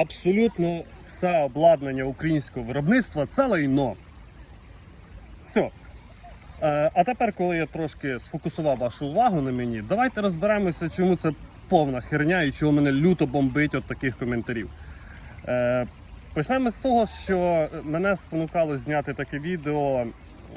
абсолютно все обладнання українського виробництва це лайно. Все. А тепер, коли я трошки сфокусував вашу увагу на мені, давайте розберемося, чому це повна херня і чого мене люто бомбить от таких коментарів. Е, Почнемо з того, що мене спонукало зняти таке відео,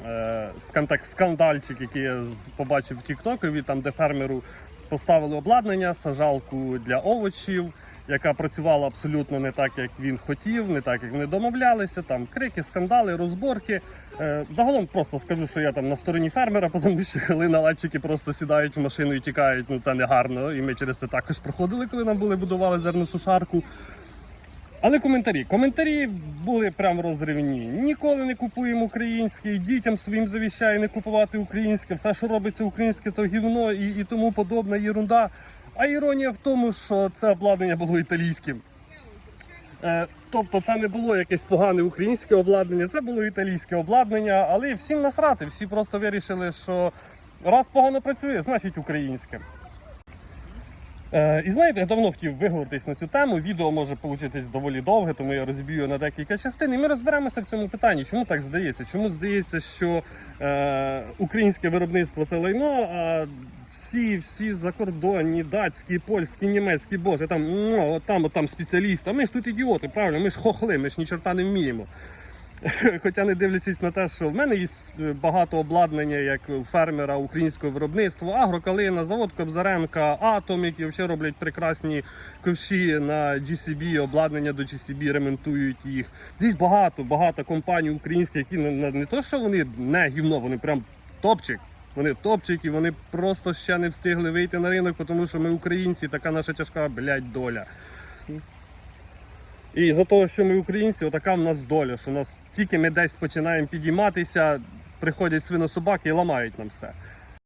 е, скажімо так, скандальчик, який я побачив в Тіктокові, там де фермеру поставили обладнання, сажалку для овочів, яка працювала абсолютно не так, як він хотів, не так, як вони домовлялися. Там крики, скандали, розборки. Е, Загалом просто скажу, що я там на стороні фермера, тому що коли наладчики просто сідають в машину і тікають, ну це не гарно. І ми через це також проходили, коли нам були будували зерносушарку. Але коментарі. Коментарі були прям розривні. Ніколи не купуємо українське, дітям своїм завіщаю не купувати українське. Все, що робиться українське, то гівно і, і тому подобна єрунда. А іронія в тому, що це обладнання було італійським. Е, тобто це не було якесь погане українське обладнання, це було італійське обладнання, але всім насрати. Всі просто вирішили, що раз погано працює, значить українське. Е, і знаєте, я давно хотів виговоритись на цю тему. Відео може получитись доволі довге, тому я розбію на декілька частин. І ми розберемося в цьому питанні. Чому так здається? Чому здається, що е, українське виробництво це лайно, а всі, всі закордонні, датські, польські, німецькі, боже, там, от там, там спеціалісти. А ми ж тут ідіоти, правильно, ми ж хохли, ми ж ні чорта не вміємо. Хоча не дивлячись на те, що в мене є е, багато обладнання, як у фермера українського виробництва, агрокалина, завод Кобзаренка, Атом, які взагалі роблять прекрасні ковші на GCB, обладнання до GCB, ремонтують їх. Є багато, багато компаній українських, які не то, що вони не гівно, вони прям топчик. Вони топчики, вони просто ще не встигли вийти на ринок, тому що ми українці, така наша тяжка, блядь, доля. І за того, що ми українці, отака в нас доля, що нас тільки ми десь починаємо підійматися, приходять свинособаки і ламають нам все.